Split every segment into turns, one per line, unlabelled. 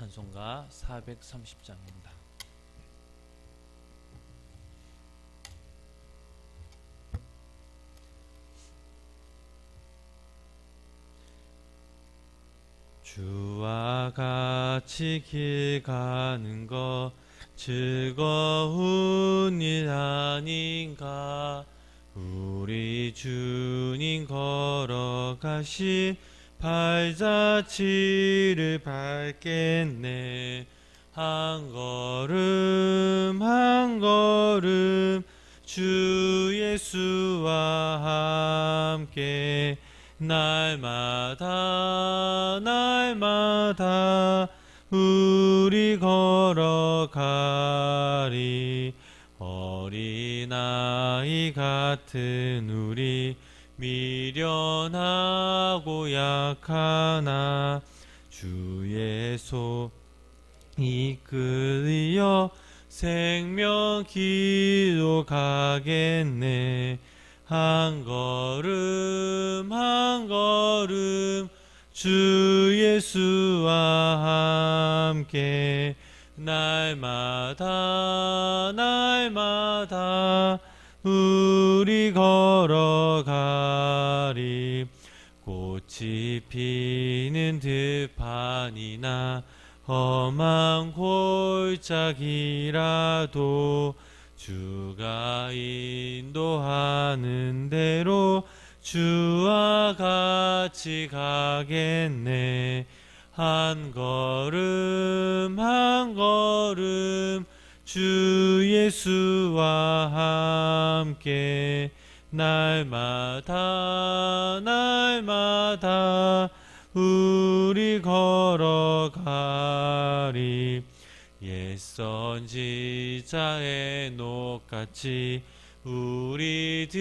찬송가 430장입니다. 주와 같이 길 가는 것 즐거운 일 아닌가 우리 주님 걸어가신 발자취를 밟겠네. 한 걸음 한 걸음 주 예수와 함께 날마다 날마다 우리 걸어가리 어린아이 같은 우리 미련하고 약하나 주의 손 이끌려 생명 길로 가겠네. 한 걸음 한 걸음 주 예수와 함께 날마다 날마다 우리 걸어가리. 꽃이 피는 들판이나 험한 골짜기라도 주가 인도하는 대로 주와 같이 가겠네. 한 걸음 한 걸음 주 예수와 함께 날마다 날마다 우리 걸어가리. 옛 선지자의 녹같이 우리들도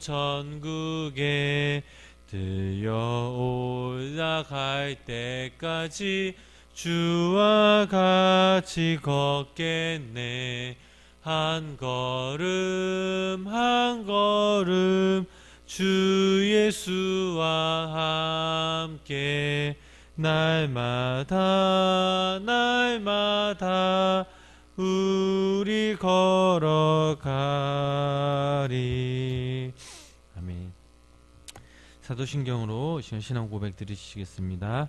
천국에 들려 올라갈 때까지 주와 같이 걷겠네. 한 걸음 한 걸음 주 예수와 함께 날마다 날마다 우리 걸어가리. 아멘. 사도신경으로 신앙 고백 드리시겠습니다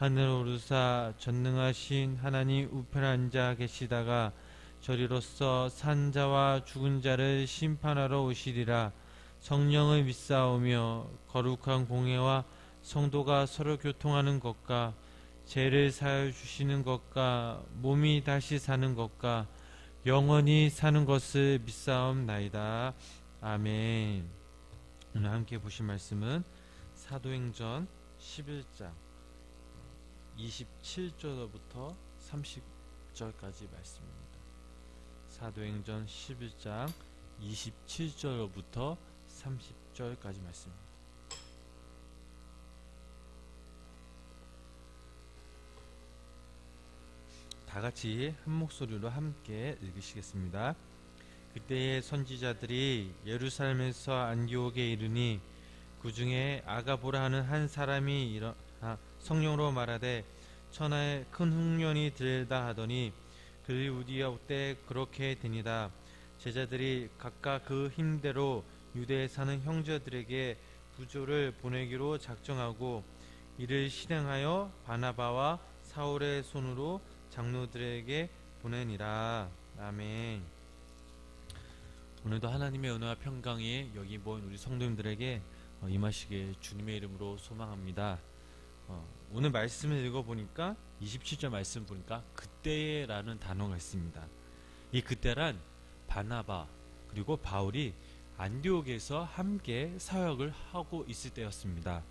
하늘 오르사 전능하신 하나님 우편 앉아 계시다가 저리로서 산자와 죽은 자를 심판하러 오시리라 성령을 믿사오며 거룩한 공회와 성도가 서로 교통하는 것과 죄를 사여 주시는 것과 몸이 다시 사는 것과 영원히 사는 것을 믿사옵나이다. 아멘. 오늘 함께 보실 말씀은 사도행전 11장 27절부터 30절까지 말씀입니다. 사도행전 11장 27절부터 30절까지 말씀입니다. 다 같이 한 목소리로 함께 읽으시겠습니다. 그때의 선지자들이 예루살렘에서 안디옥에 이르니 그 중에 아가보라 하는 한 사람이 일어 아, 성령으로 말하되 천하에 큰 흉년이 들다 하더니 글리우디아 때 그렇게 되니다 제자들이 각각 그 힘대로 유대에 사는 형제들에게 부조를 보내기로 작정하고 이를 실행하여 바나바와 사울의 손으로 장로들에게 보내니라. 아멘. 오늘도 하나님의 은혜와 평강이 여기 모인 우리 성도님들에게 어, 임하시길 주님의 이름으로 소망합니다. 어, 오늘 말씀을 읽어보니까 27절 말씀 보니까 그때라는 단어가 있습니다. 이 그때란 바나바 그리고 바울이 안디옥에서 함께 사역을 하고 있을 때였습니다.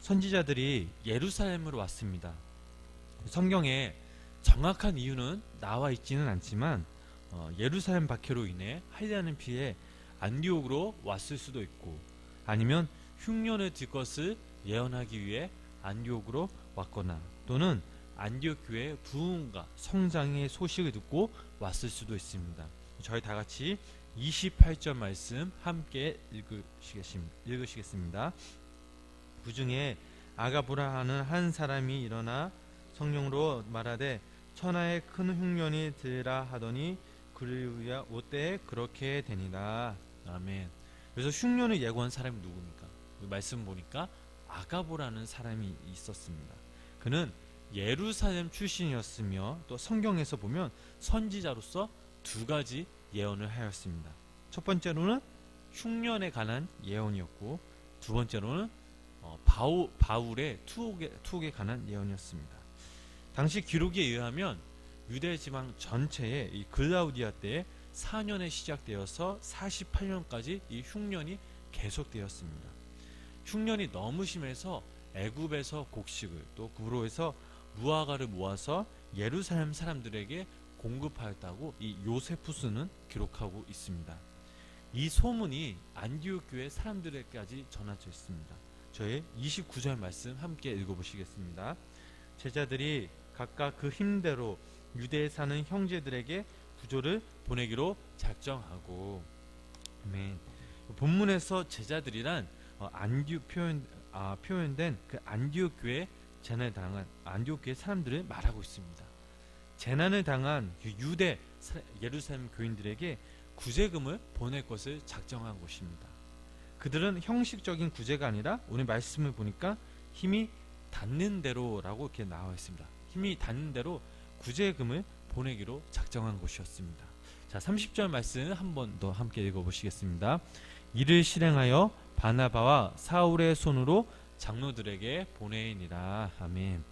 선지자들이 예루살렘으로 왔습니다. 성경에 정확한 이유는 나와 있지는 않지만 어, 예루살렘 박해로 인해 할례하는 피해 안디옥으로 왔을 수도 있고 아니면 흉년을 들 것을 예언하기 위해 안디옥으로 왔거나 또는 안디옥 교회 부흥과 성장의 소식을 듣고 왔을 수도 있습니다. 저희 다 같이 28절 말씀 함께 읽으시겠습니다. 그 중에 아가보라 하는 한 사람이 일어나 성령으로 말하되 천하에 큰 흉년이 들라 하더니 그리우야 오때에 그렇게 되니라. 아멘. 그래서 흉년을 예고한 사람이 누굽니까? 그 말씀 보니까 아가보라는 사람이 있었습니다. 그는 예루살렘 출신이었으며 또 성경에서 보면 선지자로서 두 가지 예언을 하였습니다. 첫 번째로는 흉년에 관한 예언이었고 두 번째로는 어, 바우, 바울의 투옥에, 투옥에 관한 예언이었습니다. 당시 기록에 의하면 유대 지방 전체에 이 글라우디아 때에 4년에 시작되어서 48년까지 이 흉년이 계속되었습니다. 흉년이 너무 심해서 애굽에서 곡식을 또 구로에서 무화과를 모아서 예루살렘 사람들에게 공급하였다고 이 요세푸스는 기록하고 있습니다. 이 소문이 안디옥 교회 사람들에게까지 전해져 있습니다. 저의 29절 말씀 함께 읽어보시겠습니다. 제자들이 각각 그 힘대로 유대에 사는 형제들에게 구조를 보내기로 작정하고 아멘. 본문에서 제자들이란 어, 안디옥 표현 아, 표현된 그 안디옥 교회 재난을 당한 안디옥 교회 사람들을 말하고 있습니다. 재난을 당한 그 유대 사- 예루살렘 교인들에게 구제금을 보낼 것을 작정한 것입니다. 그들은 형식적인 구제가 아니라 오늘 말씀을 보니까 힘이 닿는 대로라고 이렇게 나와 있습니다. 힘이 닿는 대로 구제금을 보내기로 작정한 것이었습니다. 자, 30절 말씀 한 번 더 함께 읽어보시겠습니다. 이를 실행하여 바나바와 사울의 손으로 장로들에게 보내니라. 아멘.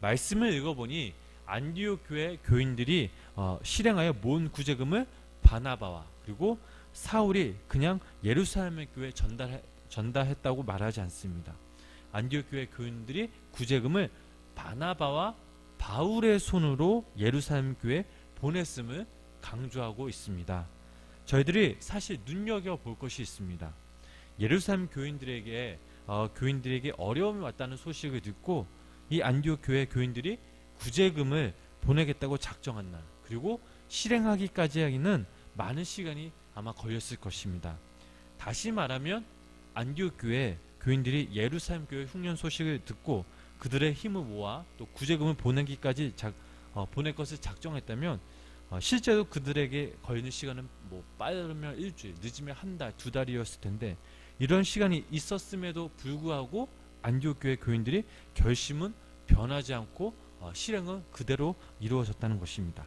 말씀을 읽어보니 안디옥 교회 교인들이 어, 실행하여 모은 구제금을 바나바와 그리고 사울이 그냥 예루살렘 교회 전달 전달했다고 말하지 않습니다. 안디옥 교회 교인들이 구제금을 바나바와 바울의 손으로 예루살렘 교회 보냈음을 강조하고 있습니다. 저희들이 사실 눈여겨 볼 것이 있습니다. 예루살렘 교인들에게 어, 교인들에게 어려움이 왔다는 소식을 듣고 이 안디옥 교회 교인들이 구제금을 보내겠다고 작정한 날 그리고 실행하기까지 하기는 많은 시간이 아마 걸렸을 것입니다. 다시 말하면 안디옥 교회 교인들이 예루살렘 교회 흉년 소식을 듣고 그들의 힘을 모아 또 구제금을 보내기까지 작, 어, 보낼 것을 작정했다면 어, 실제로 그들에게 걸리는 시간은 뭐 빠르면 일주일, 늦으면 한 달, 두 달이었을 텐데 이런 시간이 있었음에도 불구하고 안디옥 교회 교인들이 결심은 변하지 않고 어, 실행은 그대로 이루어졌다는 것입니다.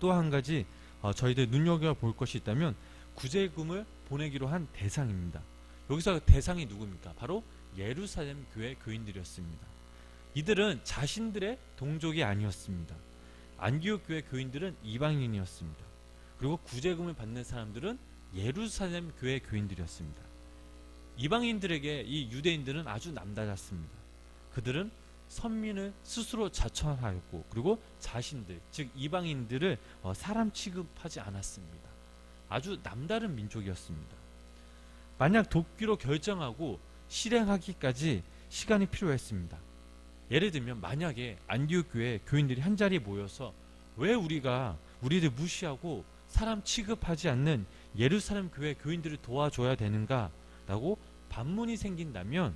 또 한 가지 어, 저희들 눈여겨 볼 것이 있다면 구제금을 보내기로 한 대상입니다. 여기서 대상이 누굽니까? 바로 예루살렘 교회 교인들이었습니다. 이들은 자신들의 동족이 아니었습니다. 안디옥 교회 교인들은 이방인이었습니다. 그리고 구제금을 받는 사람들은 예루살렘 교회 교인들이었습니다. 이방인들에게 이 유대인들은 아주 남달랐습니다. 그들은 선민을 스스로 자처하였고 그리고 자신들 즉 이방인들을 어, 사람 취급하지 않았습니다. 아주 남다른 민족이었습니다. 만약 돕기로 결정하고 실행하기까지 시간이 필요했습니다. 예를 들면 만약에 안디옥 교회 교인들이 한 자리에 모여서 왜 우리가 우리를 무시하고 사람 취급하지 않는 예루살렘 교회 교인들을 도와줘야 되는가라고 반문이 생긴다면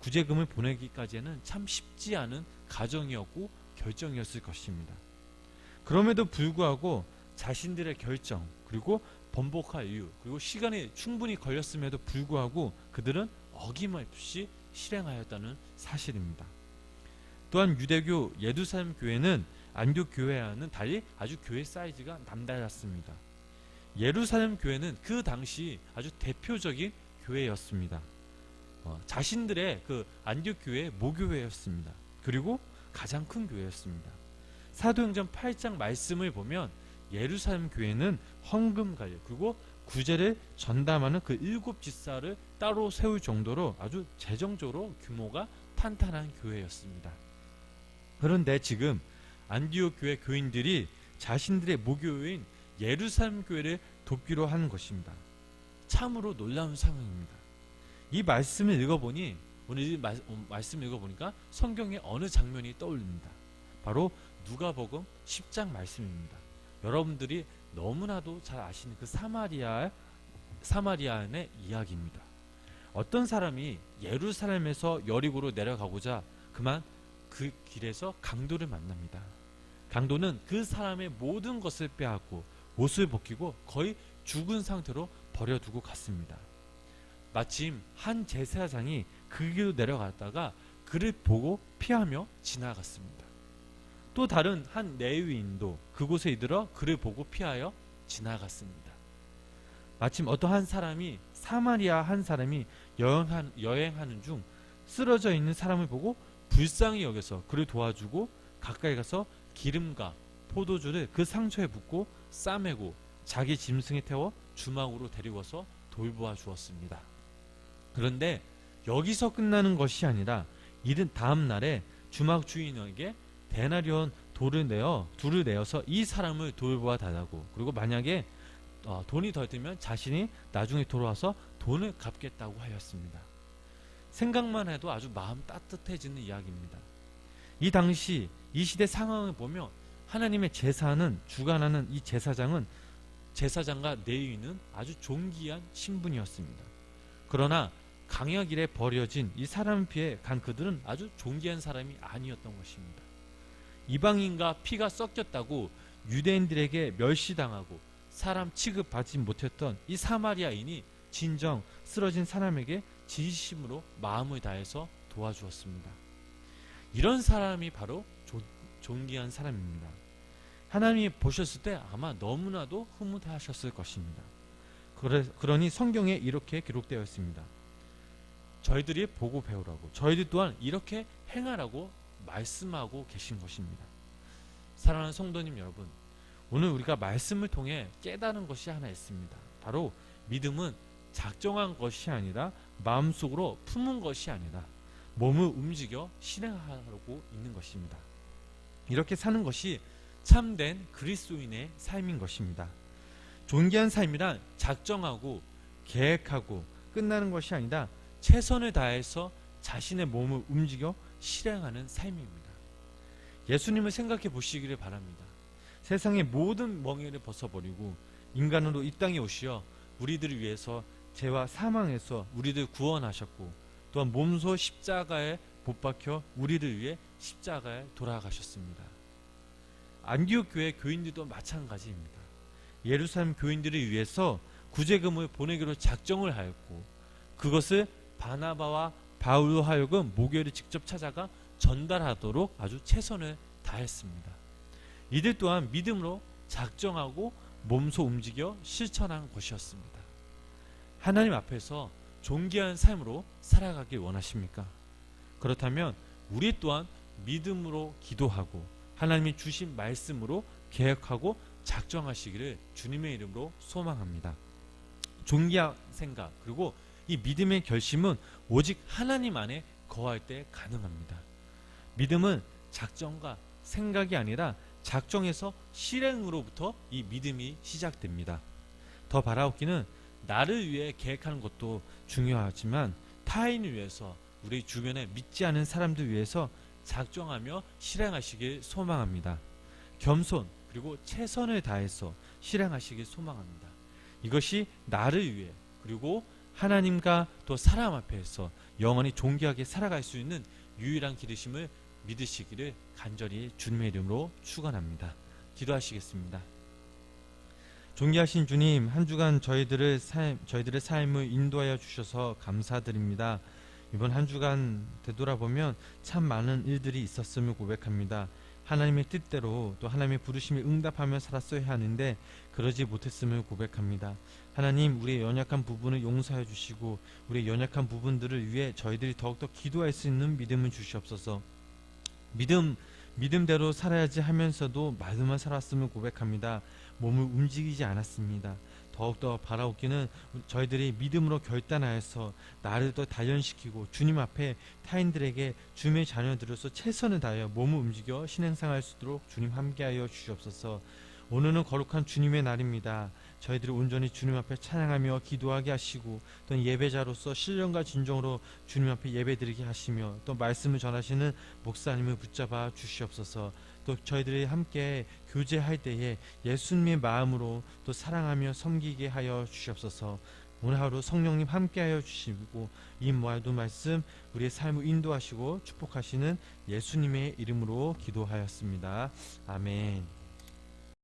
구제금을 보내기까지는 참 쉽지 않은 가정이었고 결정이었을 것입니다. 그럼에도 불구하고 자신들의 결정 그리고 번복할 이유 그리고 시간이 충분히 걸렸음에도 불구하고 그들은 어김없이 실행하였다는 사실입니다. 또한 유대교 예루살렘 교회는 안교 교회와는 달리 아주 교회 사이즈가 남달랐습니다. 예루살렘 교회는 그 당시 아주 대표적인 교회였습니다. 어, 자신들의 그 안디옥 교회 모교회였습니다. 그리고 가장 큰 교회였습니다. 사도행전 8장 말씀을 보면 예루살렘 교회는 헌금 관리 그리고 구제를 전담하는 그 일곱 지사를 따로 세울 정도로 아주 재정적으로 규모가 탄탄한 교회였습니다. 그런데 지금 안디옥 교회 교인들이 자신들의 모교회인 예루살렘 교회를 돕기로 하는 것입니다. 참으로 놀라운 상황입니다. 이 말씀을 읽어보니 오늘 이 말, 음, 말씀 읽어보니까 성경의 어느 장면이 떠올립니다. 바로 누가복음 10장 말씀입니다. 여러분들이 너무나도 잘 아시는 그 사마리아 사마리아인의 이야기입니다. 어떤 사람이 예루살렘에서 여리고로 내려가고자 그만 그 길에서 강도를 만납니다. 강도는 그 사람의 모든 것을 빼앗고 옷을 벗기고 거의 죽은 상태로 버려두고 갔습니다. 마침 한 제사장이 그 길로 내려갔다가 그를 보고 피하며 지나갔습니다. 또 다른 한 레위인도 그곳에 이르러 그를 보고 피하여 지나갔습니다. 마침 어떠한 사람이 사마리아 한 사람이 여행하는 중 쓰러져 있는 사람을 보고 불쌍히 여겨서 그를 도와주고 가까이 가서 기름과 포도주를 그 상처에 붓고 싸매고 자기 짐승에 태워 주막으로 데리고서 돌보아 주었습니다. 그런데 여기서 끝나는 것이 아니라 이른 다음 날에 주막 주인에게 데나리온 돌을 내어 둘을 내어서 이 사람을 돌보아 달라고 그리고 만약에 어, 돈이 덜 들면 자신이 나중에 돌아와서 돈을 갚겠다고 하였습니다. 생각만 해도 아주 마음 따뜻해지는 이야기입니다. 이 당시 이 시대 상황을 보며 하나님의 제사는 주관하는 이 제사장은 제사장과 레위인은 아주 존귀한 신분이었습니다. 그러나 강야길에 버려진 이 사람 피해 간 그들은 아주 존귀한 사람이 아니었던 것입니다. 이방인과 피가 섞였다고 유대인들에게 멸시당하고 사람 취급받지 못했던 이 사마리아인이 진정 쓰러진 사람에게 진심으로 마음을 다해서 도와주었습니다. 이런 사람이 바로 존, 존귀한 사람입니다. 하나님이 보셨을 때 아마 너무나도 흐뭇하셨을 것입니다. 그래, 그러니 성경에 이렇게 기록되어 있습니다. 저희들이 보고 배우라고 저희들 또한 이렇게 행하라고 말씀하고 계신 것입니다. 사랑하는 성도님 여러분, 오늘 우리가 말씀을 통해 깨달은 것이 하나 있습니다. 바로 믿음은 작정한 것이 아니라 마음속으로 품은 것이 아니라 몸을 움직여 실행하고 있는 것입니다. 이렇게 사는 것이 참된 그리스도인의 삶인 것입니다. 존귀한 삶이란 작정하고 계획하고 끝나는 것이 아니라 최선을 다해서 자신의 몸을 움직여 실행하는 삶입니다. 예수님을 생각해 보시기를 바랍니다. 세상의 모든 멍에를 벗어버리고 인간으로 이 땅에 오시어 우리들을 위해서 죄와 사망에서 우리들 구원하셨고 또한 몸소 십자가에 못 박혀 우리를 위해 십자가에 돌아가셨습니다. 안디옥 교회 교인들도 마찬가지입니다. 예루살렘 교인들을 위해서 구제금을 보내기로 작정을 하였고 그것을 바나바와 바울로 하여금 목요일에 직접 찾아가 전달하도록 아주 최선을 다했습니다. 이들 또한 믿음으로 작정하고 몸소 움직여 실천한 것이었습니다. 하나님 앞에서 존귀한 삶으로 살아가길 원하십니까? 그렇다면 우리 또한 믿음으로 기도하고 하나님이 주신 말씀으로 계획하고 작정하시기를 주님의 이름으로 소망합니다. 존귀한 생각 그리고 이 믿음의 결심은 오직 하나님 안에 거할 때 가능합니다. 믿음은 작정과 생각이 아니라 작정에서 실행으로부터 이 믿음이 시작됩니다. 더 바라옵기는 나를 위해 계획하는 것도 중요하지만 타인을 위해서 우리 주변에 믿지 않은 사람들 위해서 작정하며 실행하시길 소망합니다. 겸손 그리고 최선을 다해서 실행하시길 소망합니다. 이것이 나를 위해 그리고 하나님과 또 사람 앞에서 영원히 존귀하게 살아갈 수 있는 유일한 기르심을 믿으시기를 간절히 주님의 이름으로 축원합니다. 기도하시겠습니다. 존귀하신 주님, 한 주간 저희들을 삶, 저희들의 삶을 인도하여 주셔서 감사드립니다. 이번 한 주간 되돌아보면 참 많은 일들이 있었음을 고백합니다. 하나님의 뜻대로 또 하나님의 부르심에 응답하며 살았어야 하는데 그러지 못했음을 고백합니다. 하나님 우리의 연약한 부분을 용서해 주시고 우리의 연약한 부분들을 위해 저희들이 더욱더 기도할 수 있는 믿음을 주시옵소서. 믿음 믿음대로 살아야지 하면서도 말로만 살았음을 고백합니다. 몸을 움직이지 않았습니다. 더욱더 바라옵기는 저희들이 믿음으로 결단하여서 나를 더 단련시키고 주님 앞에 타인들에게 주님의 자녀들로서 최선을 다하여 몸을 움직여 신행상할 수 있도록 주님 함께하여 주시옵소서 오늘은 거룩한 주님의 날입니다. 저희들이 온전히 주님 앞에 찬양하며 기도하게 하시고 또 예배자로서 신령과 진정으로 주님 앞에 예배드리게 하시며 또 말씀을 전하시는 목사님을 붙잡아 주시옵소서. 또 저희들이 함께 교제할 때에 예수님의 마음으로 또 사랑하며 섬기게 하여 주시옵소서. 오늘 하루 성령님 함께하여 주시고 이 모아도 말씀 우리의 삶을 인도하시고 축복하시는 예수님의 이름으로 기도하였습니다. 아멘.